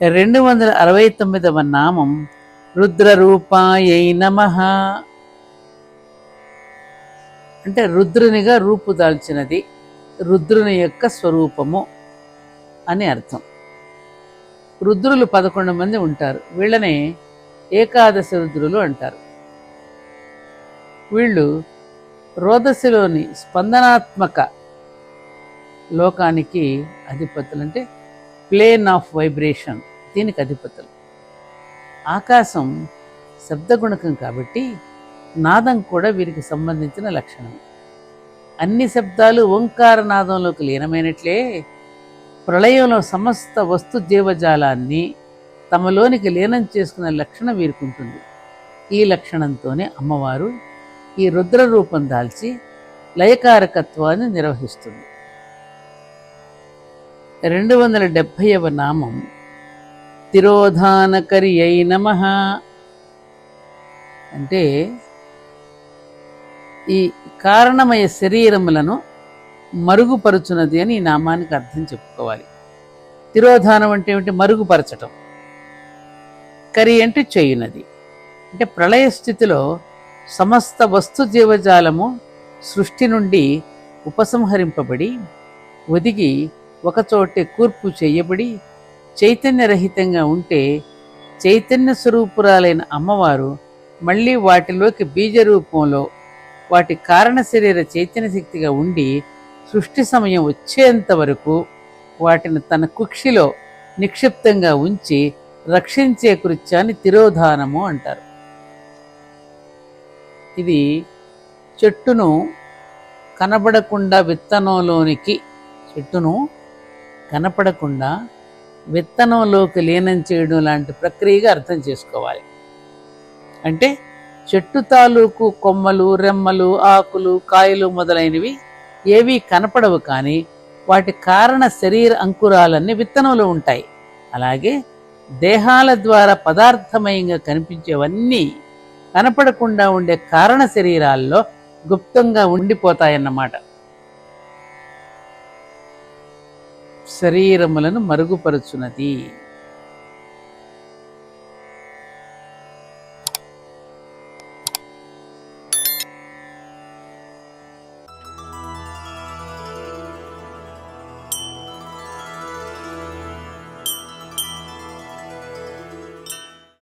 రెండు వందల అరవై తొమ్మిదవ నామం రుద్రరూపాయై నమ. అంటే రుద్రునిగా రూపుదాల్చినది రుద్రుని యొక్క స్వరూపము అని అర్థం. రుద్రులు పదకొండు మంది ఉంటారు. వీళ్ళనే ఏకాదశి రుద్రులు అంటారు. వీళ్ళు రోదసిలోని స్పందనాత్మక లోకానికి అధిపతులు అంటే ప్లేన్ ఆఫ్ వైబ్రేషన్. దీనికి అధిపతులు. ఆకాశం శబ్దగుణకం కాబట్టి నాదం కూడా వీరికి సంబంధించిన లక్షణం. అన్ని శబ్దాలు ఓంకార నాదంలోకి లీనమైనట్లే ప్రళయంలో సమస్త వస్తు జీవజాలాన్ని తమలోనికి లీనం చేసుకునే లక్షణం వీరికి ఉంటుంది. ఈ లక్షణంతోనే అమ్మవారు ఈ రుద్ర రూపం దాల్చి లయకారకత్వాన్ని నిర్వహిస్తుంది. రెండు వందల డెబ్భైవ నామం తిరోధానకరి అయి నమ. అంటే ఈ కారణమయ శరీరములను మరుగుపరుచున్నది అని ఈ నామానికి అర్థం చెప్పుకోవాలి. తిరోధానం అంటే ఏమిటి? మరుగుపరచటం. కరి అంటే చేయునది. అంటే ప్రళయ స్థితిలో సమస్త వస్తు జీవజాలము సృష్టి నుండి ఉపసంహరింపబడి ఒదిగి ఒకచోటే కూర్పు చేయబడి చైతన్యరహితంగా ఉంటే చైతన్య స్వరూపురాలైన అమ్మవారు మళ్ళీ వాటిలోకి బీజ రూపంలో వాటి కారణ శరీర చైతన్య శక్తిగా ఉండి సృష్టి సమయం వచ్చేంత వరకు వాటిని తన కుక్షిలో నిక్షిప్తంగా ఉంచి రక్షించే కృత్యాన్ని తిరోధానము అంటారు. ఇది చెట్టును కనబడకుండా విత్తనంలోనికి చెట్టును కనపడకుండా విత్తనంలోకి లీనం చేయడం లాంటి ప్రక్రియగా అర్థం చేసుకోవాలి. అంటే చెట్టు తాలూకు కొమ్మలు రెమ్మలు ఆకులు కాయలు మొదలైనవి ఏవీ కనపడవు కానీ వాటి కారణ శరీర అంకురాలన్నీ విత్తనంలో ఉంటాయి. అలాగే దేహాల ద్వారా పదార్థమయంగా కనిపించేవన్నీ కనపడకుండా ఉండే కారణ శరీరాల్లో గుప్తంగా ఉండిపోతాయన్నమాట. శరీరములను మరుగుపరుచున్నది.